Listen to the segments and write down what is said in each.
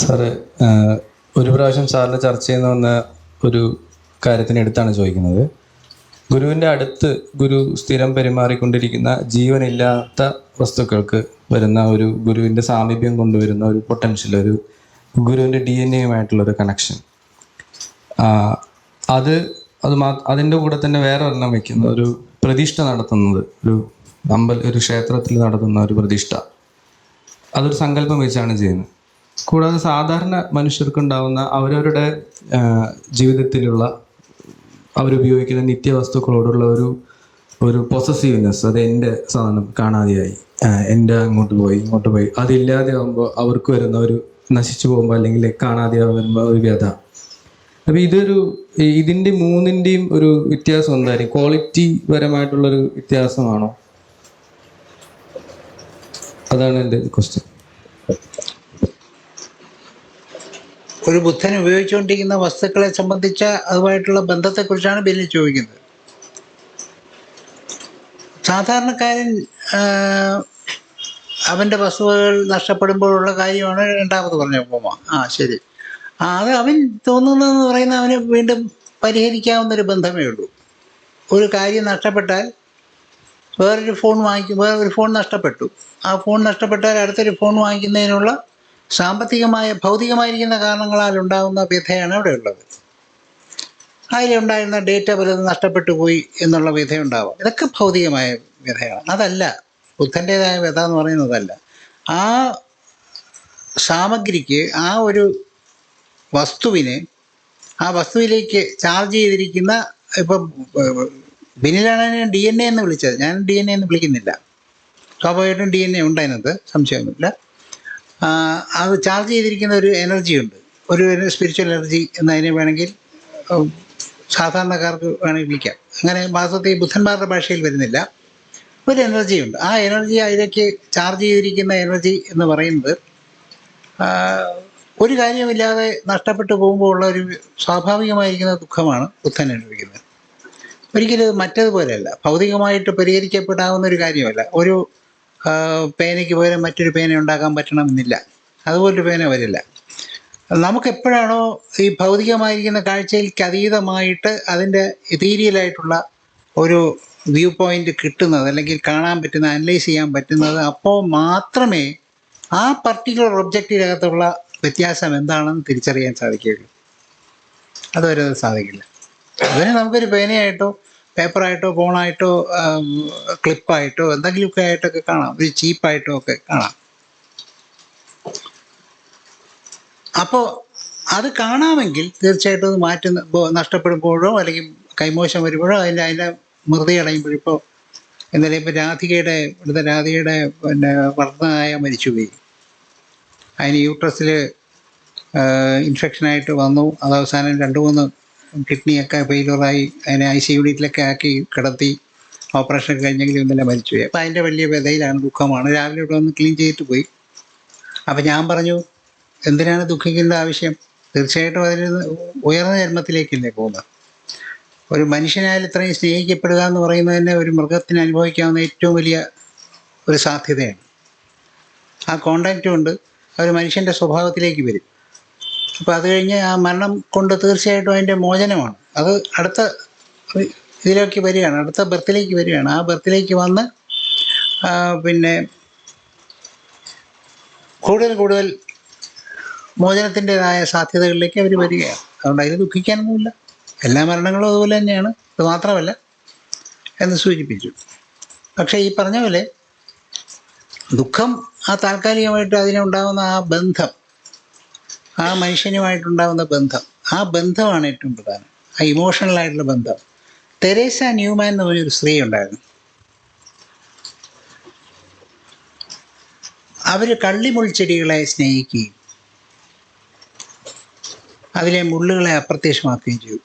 Sir ഒരു പ്രാവശ്യം സാറിന് ചർച്ച ചെയ്യുന്ന വന്ന ഒരു കാര്യത്തിന് എടുത്താണ് ചോദിക്കുന്നത്. ഗുരുവിന്റെ അടുത്ത് ഗുരു സ്ഥിരം പെരുമാറിക്കൊണ്ടിരിക്കുന്ന ജീവനില്ലാത്ത വസ്തുക്കൾക്ക് വരുന്ന ഒരു ഗുരുവിന്റെ സാമീപ്യം കൊണ്ടുവരുന്ന ഒരു പൊട്ടൻഷ്യൽ ഒരു ഗുരുവിന്റെ ഡി എൻ എയുമായിട്ടുള്ള ഒരു കണക്ഷൻ അത് അത് മാ അതിന്റെ കൂടെ തന്നെ വേറെ ഒരെണ്ണം വയ്ക്കുന്ന. ഒരു പ്രതിഷ്ഠ നടത്തുന്നത് ഒരു അമ്പൽ ഒരു ക്ഷേത്രത്തിൽ നടത്തുന്ന ഒരു പ്രതിഷ്ഠ. അതൊരു സങ്കല്പം വെച്ചാണ് ചെയ്യുന്നത്. കൂടാതെ സാധാരണ മനുഷ്യർക്കുണ്ടാവുന്ന അവരവരുടെ ജീവിതത്തിലുള്ള അവരുപയോഗിക്കുന്ന നിത്യവസ്തുക്കളോടുള്ള ഒരു ഒരു പൊസസീവ്നെസ് അത് എന്റെ സാധനം കാണാതെയായി. എന്റെ അങ്ങോട്ട് പോയി ഇങ്ങോട്ട് പോയി. അതില്ലാതെ ആകുമ്പോൾ അവർക്ക് വരുന്ന ഒരു നശിച്ചു പോകുമ്പോൾ അല്ലെങ്കിൽ കാണാതെ വരുമ്പോൾ ഒരു വ്യഥ. അപ്പൊ ഇതൊരു ഇതിന്റെ ഇതിന്റെ മൂന്നിന്റെയും ഒരു വ്യത്യാസം എന്തായിരിക്കും ക്വാളിറ്റി പരമായിട്ടുള്ളൊരു വ്യത്യാസമാണോ? അതാണ് എന്റെ ക്വസ്റ്റ്യൻ ഒരു ബുദ്ധൻ ഉപയോഗിച്ചുകൊണ്ടിരിക്കുന്ന വസ്തുക്കളെ സംബന്ധിച്ച അതുമായിട്ടുള്ള ബന്ധത്തെക്കുറിച്ചാണ് ബില്ലിൽ ചോദിക്കുന്നത്. സാധാരണക്കാരൻ അവന്റെ വസ്തുവകൾ നഷ്ടപ്പെടുമ്പോഴുള്ള കാര്യമാണ് രണ്ടാമത് പറഞ്ഞ ഉപമ ആ ശരി. ആ അത് അവൻ തോന്നുന്നതെന്ന് പറയുന്ന അവന് വീണ്ടും പരിഹരിക്കാവുന്ന ഒരു ബന്ധമേ ഉള്ളൂ. ഒരു കാര്യം നഷ്ടപ്പെട്ടാൽ വേറൊരു ഫോൺ വാങ്ങിക്കും വേറൊരു ഫോൺ നഷ്ടപ്പെട്ടു. ആ ഫോൺ നഷ്ടപ്പെട്ടാൽ അടുത്തൊരു ഫോൺ വാങ്ങിക്കുന്നതിനുള്ള സാമ്പത്തികമായ ഭൗതികമായിരിക്കുന്ന കാരണങ്ങളാൽ ഉണ്ടാകുന്ന വ്യഥയാണ് അവിടെ ഉള്ളത് അതിലുണ്ടായിരുന്ന ഡേറ്റ പലതും നഷ്ടപ്പെട്ടു പോയി എന്നുള്ള വ്യഥ ഉണ്ടാവാം ഇതൊക്കെ ഭൗതികമായ വ്യഥയാണ്. അതല്ല ബുദ്ധന്റെതായ വ്യഥ എന്ന് പറയുന്നതല്ല. ആ സാമഗ്രിക്ക് ആ ഒരു വസ്തുവിനെ ആ വസ്തുവിലേക്ക് ചാർജ് ചെയ്തിരിക്കുന്ന ഇപ്പം ബിനിലാണ് ഡി എൻ എ എന്ന് വിളിച്ചത്. ഞാൻ ഡി എൻ എ എന്ന് വിളിക്കുന്നില്ല. സ്വാഭാവികമായിട്ടും ഡി എൻ എ ഉണ്ട് സംശയമൊന്നുമില്ല. അത് ചാർജ് ചെയ്തിരിക്കുന്ന ഒരു എനർജി ഉണ്ട്. ഒരു സ്പിരിച്വൽ എനർജി എന്നതിനെ വേണമെങ്കിൽ സാധാരണക്കാർക്ക് വേണമെങ്കിൽ വിളിക്കാം. അങ്ങനെ വാസ്തവത്തിൽ ബുദ്ധന്മാരുടെ ഭാഷയിൽ വരുന്നില്ല. ഒരു എനർജി ഉണ്ട്. ആ എനർജി അതിലേക്ക് ചാർജ് ചെയ്തിരിക്കുന്ന എനർജി എന്ന് പറയുന്നത് ഒരു കാര്യമില്ലാതെ നഷ്ടപ്പെട്ടു പോകുമ്പോൾ ഉള്ള ഒരു സ്വാഭാവികമായിരിക്കുന്ന ദുഃഖമാണ് ബുദ്ധൻ അനുഭവിക്കുന്നത്. ഒരിക്കലും അത് മറ്റതുപോലെയല്ല. ഭൗതികമായിട്ട് പരിഹരിക്കപ്പെടാവുന്ന ഒരു കാര്യമല്ല. ഒരു പേനയ്ക്ക് പകരം മറ്റൊരു പേന ഉണ്ടാക്കാൻ പറ്റണമെന്നില്ല. അതുപോലൊരു പേന വരില്ല. നമുക്ക് എപ്പോഴാണോ ഈ ഭൗതികമായിരിക്കുന്ന കാഴ്ചയിലേക്ക് അതീതമായിട്ട് അതിന്റെ എതീരിയലായിട്ടുള്ള ഒരു വ്യൂ പോയിന്റ് കിട്ടുന്നത് അല്ലെങ്കിൽ കാണാൻ പറ്റുന്ന അനലൈസ് ചെയ്യാൻ പറ്റുന്നത് അപ്പോൾ മാത്രമേ ആ പർട്ടിക്കുലർ ഒബ്ജക്റ്റിനകത്തുള്ള വ്യത്യാസം എന്താണെന്ന് തിരിച്ചറിയാൻ സാധിക്കുകയുള്ളൂ. അതുവരെ അത് സാധിക്കില്ല. അതിന് നമുക്കൊരു പേനയായിട്ടോ പേപ്പറായിട്ടോ ഫോണായിട്ടോ ക്ലിപ്പായിട്ടോ എന്തെങ്കിലുമൊക്കെ ആയിട്ടൊക്കെ കാണാം. ഒരു ചീപ്പായിട്ടോ ഒക്കെ കാണാം. അപ്പോൾ അത് കാണാമെങ്കിൽ തീർച്ചയായിട്ടും അത് ഇപ്പോൾ നഷ്ടപ്പെടുമ്പോഴോ അല്ലെങ്കിൽ കൈമോശം വരുമ്പോഴോ അതിന്റെ അതിന്റെ മൃതി അടയുമ്പോഴിപ്പോൾ എന്നാലും ഇപ്പോൾ രാധികയുടെ ഇവിടുത്തെ രാധികയുടെ പിന്നെ വളർന്നതായ മരിച്ചുപോയി. അതിന് യൂട്രസിൽ ഇൻഫെക്ഷനായിട്ട് വന്നു. അത് അവസാനം രണ്ട് മൂന്ന് കിഡ്നിയൊക്കെ ഫെയിലറായി അതിനെ ഐ സി യൂണിറ്റിലൊക്കെ ആക്കി കിടത്തി ഓപ്പറേഷൻ കഴിഞ്ഞെങ്കിലും ഇന്നലെ മരിച്ചുപോയി. അപ്പോൾ അതിന്റെ വലിയ വ്യതയിലാണ് ദുഃഖമാണ്. രാവിലെ ഇവിടെ വന്ന് ക്ലീൻ ചെയ്തിട്ട് പോയി. അപ്പം ഞാൻ പറഞ്ഞു എന്തിനാണ് ദുഃഖിക്കേണ്ട ആവശ്യം? തീർച്ചയായിട്ടും അതിൽ ഉയർന്ന ജന്മത്തിലേക്കല്ലേ പോകുന്നത്. ഒരു മനുഷ്യനായാലും ഇത്രയും സ്നേഹിക്കപ്പെടുക എന്ന് പറയുന്നത് തന്നെ ഒരു മൃഗത്തിന് അനുഭവിക്കാവുന്ന ഏറ്റവും വലിയ ഒരു സാധ്യതയാണ്. ആ കോണ്ടാക്റ്റ് കൊണ്ട് അവർ മനുഷ്യന്റെ സ്വഭാവത്തിലേക്ക് വരും. അപ്പോൾ അത് കഴിഞ്ഞ് ആ മരണം കൊണ്ട് തീർച്ചയായിട്ടും അതിന്റെ മോചനമാണ്. അത് അടുത്ത ഇതിലേക്ക് വരികയാണ് അടുത്ത ബർത്തിലേക്ക് വരികയാണ്. ആ ബർത്തിലേക്ക് വന്ന് പിന്നെ കൂടുതൽ കൂടുതൽ മോചനത്തിന്റെതായ സാധ്യതകളിലേക്ക് അവർ വരികയാണ്. അതുകൊണ്ട് അതിൽ ദുഃഖിക്കാനൊന്നുമില്ല. എല്ലാ മരണങ്ങളും അതുപോലെ തന്നെയാണ്. അത് മാത്രമല്ല എന്ന് സൂചിപ്പിച്ചു. പക്ഷേ ഈ പറഞ്ഞ പോലെ ദുഃഖം ആ താൽക്കാലികമായിട്ട് അതിനുണ്ടാകുന്ന ആ ബന്ധം ആ മനുഷ്യനുമായിട്ടുണ്ടാകുന്ന ബന്ധം. ആ ബന്ധമാണ് ഏറ്റവും പ്രധാനം. ആ ഇമോഷണൽ ആയിട്ടുള്ള ബന്ധം. തെരേസ ന്യൂമാൻ എന്ന് പറഞ്ഞൊരു സ്ത്രീ ഉണ്ടായിരുന്നു. അവർ കള്ളിമുൾച്ചെടികളെ സ്നേഹിക്കുകയും അതിലെ മുള്ളുകളെ അപ്രത്യക്ഷമാക്കുകയും ചെയ്തു.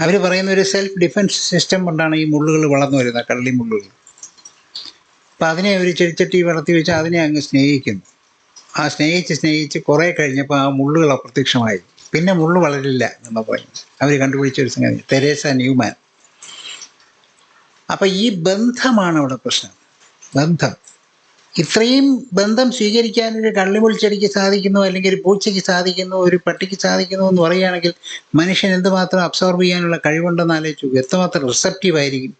അവർ പറയുന്ന ഒരു സെൽഫ് ഡിഫൻസ് സിസ്റ്റം കൊണ്ടാണ് ഈ മുള്ളുകൾ വളർന്നു വരുന്നത് കള്ളി മുള്ളുകൾ. അപ്പം അതിനെ ഒരു ചെടിച്ചട്ടി വളർത്തി വെച്ച് അതിനെ അങ്ങ് സ്നേഹിക്കുന്നു. ആ സ്നേഹിച്ച് സ്നേഹിച്ച് കുറേ കഴിഞ്ഞപ്പോൾ ആ മുള്ളുകൾ അപ്രത്യക്ഷമായി. പിന്നെ മുള്ളു വളരില്ല എന്ന് പറഞ്ഞു അവർ കണ്ടുപിടിച്ച ഒരു സംഗതി. Teresa Newman. അപ്പം ഈ ബന്ധമാണ് അവിടെ പ്രശ്നം. ബന്ധം. ഇത്രയും ബന്ധം സ്വീകരിക്കാൻ ഒരു കള്ളിമുൾച്ചെടിക്ക് സാധിക്കുന്നു അല്ലെങ്കിൽ ഒരു പൂച്ചയ്ക്ക് സാധിക്കുന്നു ഒരു പട്ടിക്ക് സാധിക്കുന്നു എന്ന് പറയുകയാണെങ്കിൽ മനുഷ്യൻ എന്തുമാത്രം അബ്സോർബ് ചെയ്യാനുള്ള കഴിവുണ്ടെന്ന് ആലോചിച്ചു എത്രമാത്രം റിസപ്റ്റീവ് ആയിരിക്കും.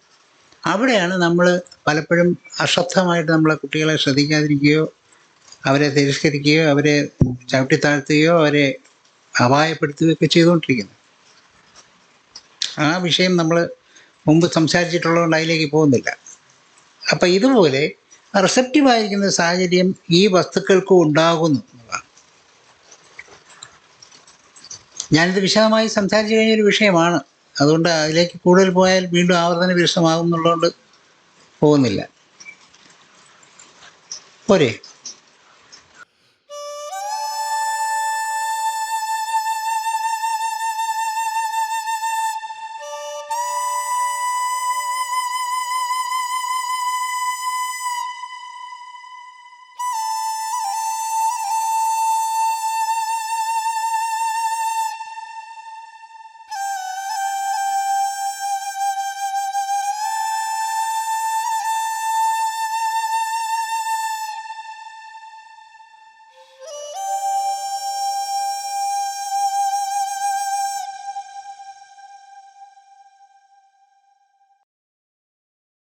അവിടെയാണ് നമ്മൾ പലപ്പോഴും അശ്രദ്ധമായിട്ട് നമ്മളെ കുട്ടികളെ ശ്രദ്ധിക്കാതിരിക്കുകയോ അവരെ തിരസ്കരിക്കുകയോ അവരെ ചവിട്ടിത്താഴ്ത്തുകയോ അവരെ അപായപ്പെടുത്തുകയോ ഒക്കെ ചെയ്തുകൊണ്ടിരിക്കുന്നത് ആ വിഷയം നമ്മൾ മുമ്പ് സംസാരിച്ചിട്ടുള്ളതുകൊണ്ട് അതിലേക്ക് പോകുന്നില്ല. അപ്പം ഇതുപോലെ റിസപ്റ്റീവായിരിക്കുന്ന സാഹചര്യം ഈ വസ്തുക്കൾക്കും ഉണ്ടാകുന്നു ഞാനിത് വിശദമായി സംസാരിച്ചു കഴിഞ്ഞൊരു വിഷയമാണ്. അതുകൊണ്ട് അതിലേക്ക് കൂടുതൽ പോയാൽ വീണ്ടും ആവർത്തന വിരസമാകും എന്നുള്ളതുകൊണ്ട് പോകുന്നില്ല. പോരെ.